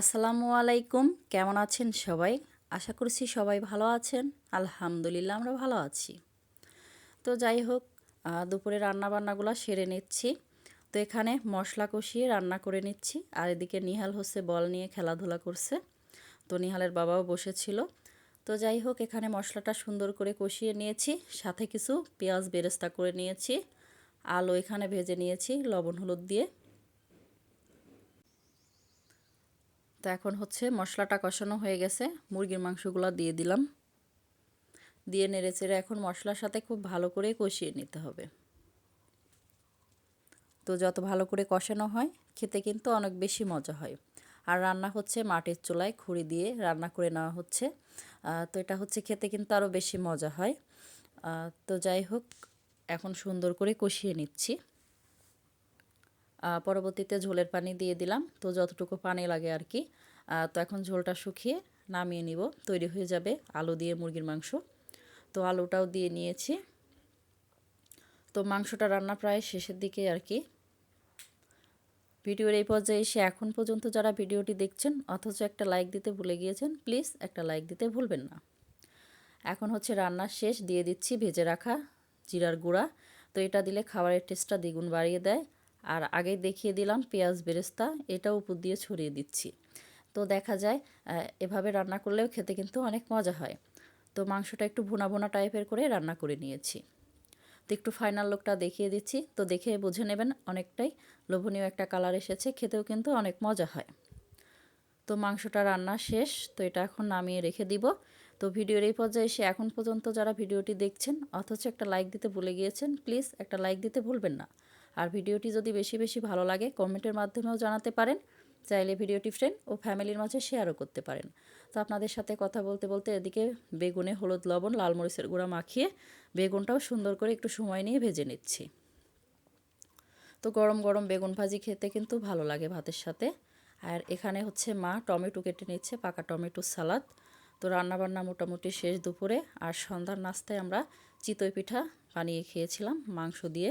আসসালামু আলাইকুম। কেমন আছেন সবাই? আশা করছি সবাই ভালো আছেন। আলহামদুলিল্লাহ, আমরা ভালো আছি। তো যাই হোক দুপুরে রান্না বান্নাগুলো সেরে নিচ্ছি। তো এখানে মশলা কষিয়ে রান্না করে নিচ্ছি। আর এদিকে নিহাল হচ্ছে বল নিয়ে খেলাধুলা করছে। তো নিহালের বাবাও বসেছিল। তো যাই হোক, এখানে মশলাটা সুন্দর করে কষিয়ে নিয়েছি। সাথে কিছু পেঁয়াজ বেরেস্তা করে নিয়েছি। আলু এখানে ভেজে নিয়েছি, লবণ হলুদ দিয়ে। তো এখন হচ্ছে মশলাটা কষানো হয়ে গেছে। মুরগির মাংসগুলো দিয়ে দিলাম। দিয়ে নেড়েচেড়ে এখন মশলার সাথে খুব ভালো করে কষিয়ে নিতে হবে। তো যত ভালো করে কষানো হয়, খেতে কিন্তু অনেক বেশি মজা হয়। আর রান্না হচ্ছে মাটির চুলায় খুঁড়ি দিয়ে রান্না করে নেওয়া হচ্ছে। তো এটা হচ্ছে খেতে কিন্তু আরও বেশি মজা হয়। তো যাই হোক, এখন সুন্দর করে কষিয়ে নিচ্ছি। পরবর্তীতে ঝোলের পানি দিয়ে দিলাম। তো যতটুকু পানি লাগে আর কি। তো এখন ঝোলটা শুকিয়ে নামিয়ে নিব। তৈরি হয়ে যাবে আলু দিয়ে মুরগির মাংস। তো আলুটাও দিয়ে নিয়েছি। তো মাংসটা রান্না প্রায় শেষের দিকে আর কি। ভিডিওর এই পর্যায়ে এসে এখন পর্যন্ত যারা ভিডিওটি দেখছেন, অথচ একটা লাইক দিতে ভুলে গিয়েছেন, প্লিজ একটা লাইক দিতে ভুলবেন না। এখন হচ্ছে রান্না শেষ। দিয়ে দিচ্ছি ভেজে রাখা জিরার গুঁড়া। তো এটা দিলে খাবারের টেস্টটা দ্বিগুণ বাড়িয়ে দেয়। আর আগে দেখিয়ে দিলাম পেঁয়াজ বেরেস্তা, এটাও উপর দিয়ে ছড়িয়ে দিচ্ছি। তো দেখা যায় এভাবে রান্না করলেও খেতে কিন্তু অনেক মজা হয়। তো মাংসটা একটু ভুনা ভুনা টাইপের করে রান্না করে নিয়েছি। তো একটু ফাইনাল লোকটা দেখিয়ে দিচ্ছি। তো দেখে বুঝে নেবেন অনেকটাই লোভনীয় একটা কালার এসেছে, খেতেও কিন্তু অনেক মজা হয়। তো মাংসটা রান্না শেষ, তো এটা এখন নামিয়ে রেখে দিব। তো ভিডিওর এই পর্যায়ে এসে এখন পর্যন্ত যারা ভিডিওটি দেখছেন, অথচ একটা লাইক দিতে ভুলে গিয়েছেন প্লিজ একটা লাইক দিতে ভুলবেন না। আর ভিডিওটি যদি বেশি বেশি ভালো লাগে, কমেন্টের মাধ্যমেও জানাতে পারেন। চাইলে ভিডিওটি ফ্রেন্ড ও ফ্যামিলির মাঝে শেয়ারও করতে পারেন। তো আপনাদের সাথে কথা বলতে বলতে এদিকে বেগুনে হলুদ, লবণ, লাল মরিচের গুঁড়া মাখিয়ে বেগুনটাও সুন্দর করে একটু সময় নিয়ে ভেজে নিচ্ছি। তো গরম গরম বেগুন ভাজি খেতে কিন্তু ভালো লাগে ভাতের সাথে। আর এখানে হচ্ছে মা টমেটো কেটে নিচ্ছে, পাকা টমেটো সালাদ। তো রান্নাবান্না মোটামুটি শেষ দুপুরে। আর সন্ধ্যার নাস্তায় আমরা চিতই পিঠা বানিয়ে খেয়েছিলাম মাংস দিয়ে।